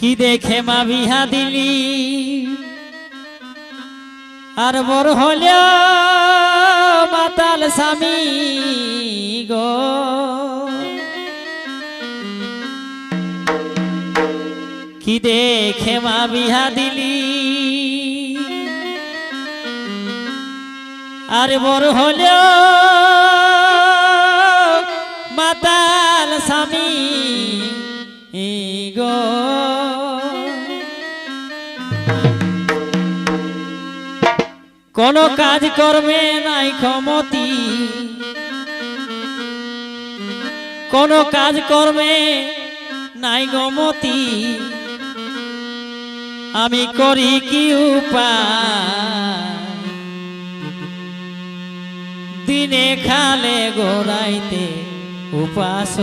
কি দেখে মা বিহা দিলি? আর বড় হল মাতাল স্বামী গো। কি দেখে মা বিহা দিলি? আর বড় হল মাতাল স্বামী গো। কোন কাজ করবে নাই ক্ষমতি। কোন কাজ করবে নাই গমতি। আমি করি কি দিনে খালে গোড়াইতে উপাস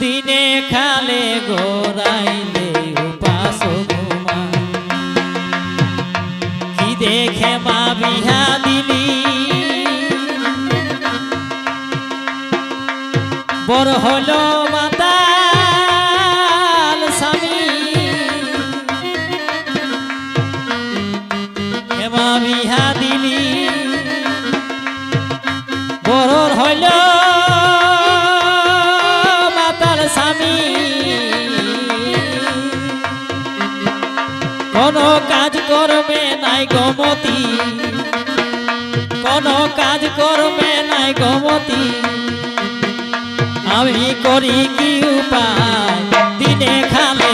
দিনে খালে গোড়াইতে বড় হলো নাই গমতি কোন কাজ করবে নাই গমতি আমি করি কি উপায়? দিনে খালে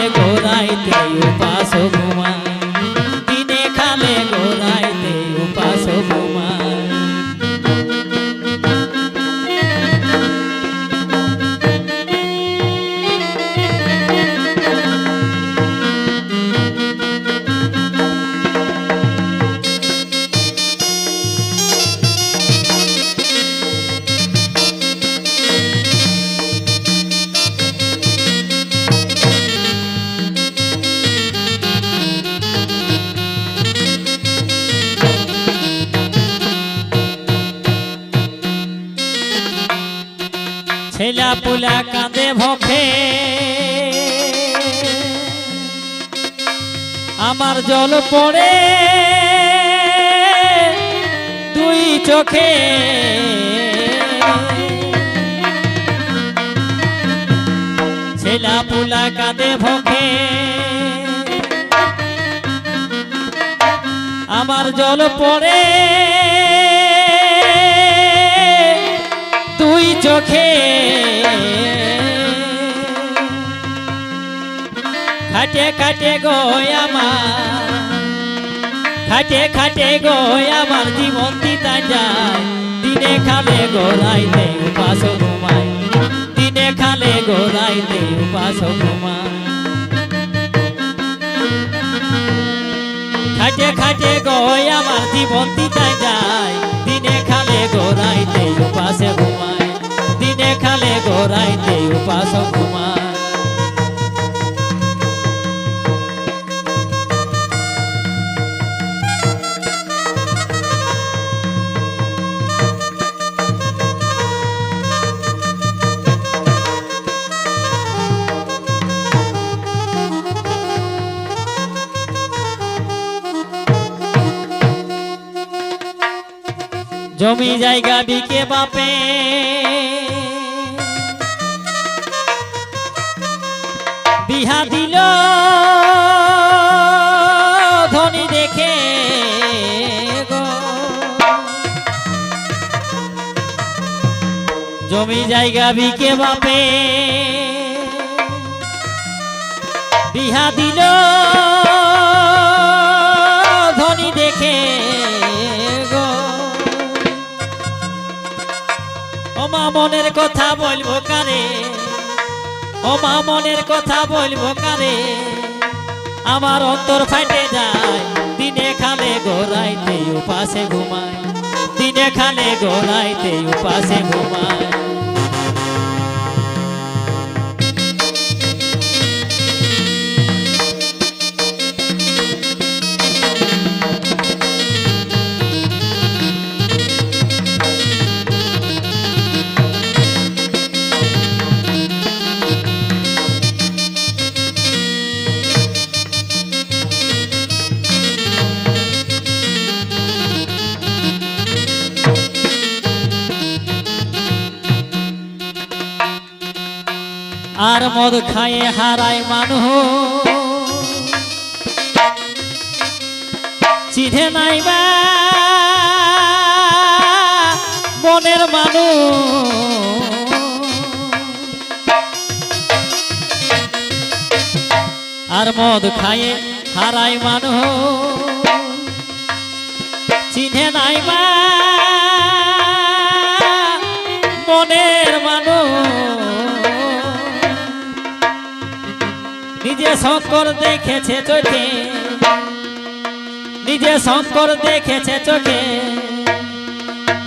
ছেলা পুলা কাঁদে ভখে। আমার জল পড়ে তুই চোখে। ছেলা পুলা কাঁদে ভখে। আমার জল পড়ে চোখে। খাটে খাটে গো আমার, খাটে খাটে গো জীবন দিতা যায়। দিনে খালে গোড়াইতে উপাস ঘুমায়। দিনে খালে গোড়াইতে উপাস ঘুমায়। খাটে খাটে গো আমার জীবন দিতা যায়। দিনে খালে গোড়াইতে উপাসে জমি জায়গা বিকে বাপে। বিহা দিল। ধনী দেখে। জমি জায়গা বিকে বাপে। বিহা দিল। ধনী দেখে গো। ওমা মনের কথা বলব কারে? ওমা মনের কথা বলব কারে আমার অন্তর ফাটে যায়, দিনে খালে গোড়াইতে উপাসে ঘুমায়। দিনে খালে গোড়াইতে উপাসে ঘুমায়। আর মদ খায়ে হারায় মানুষ। চিধে নাই বা মনের মানুষ। আর মদ খায়ে হারায় চিনে নাই শঙ্কর দেখেছে চোখে। নিজে শঙ্কর দেখেছে চোখে।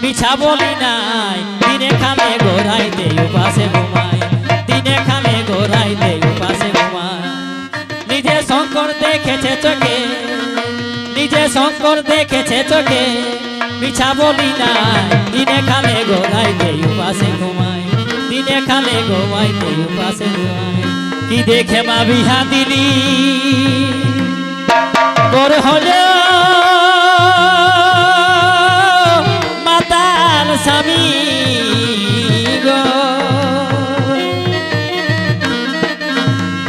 মিছা বলি নাই, দিনে খালে গোড়াইতে উপাসে ঘুমায়। দিনে খালে গোড়াইতে উপাসে ঘুমায়। নিজে শঙ্কর দেখেছে চোখে। নিজে শঙ্কর দেখেছে চোখে। মিছা বলি নাই, দিনে খালে গোড়াইতে উপাসে ঘুমায়। দিনে খামে খালে গোয়াইতে উপাসে ঘুমায়। কি দেখে মা বিহা দিলি তোর হলো মাতার স্বামী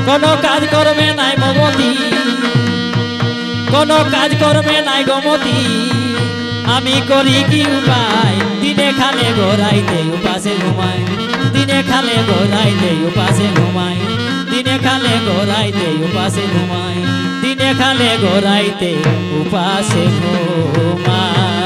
কোনো কাজ করবে নাই মমতি কোনো কাজ করবে নাই গমতি। আমি করি কি উপায়? দিনে খালে গোড়াইতে উপাসে ঘুমাই দিনে খালে গোড়াইতে উপাসে ঘুমাই দিনে খালে গোড়াইতে উপাসে ঘুমায় দিনে খালে গোড়াইতে উপাসে ঘুমাই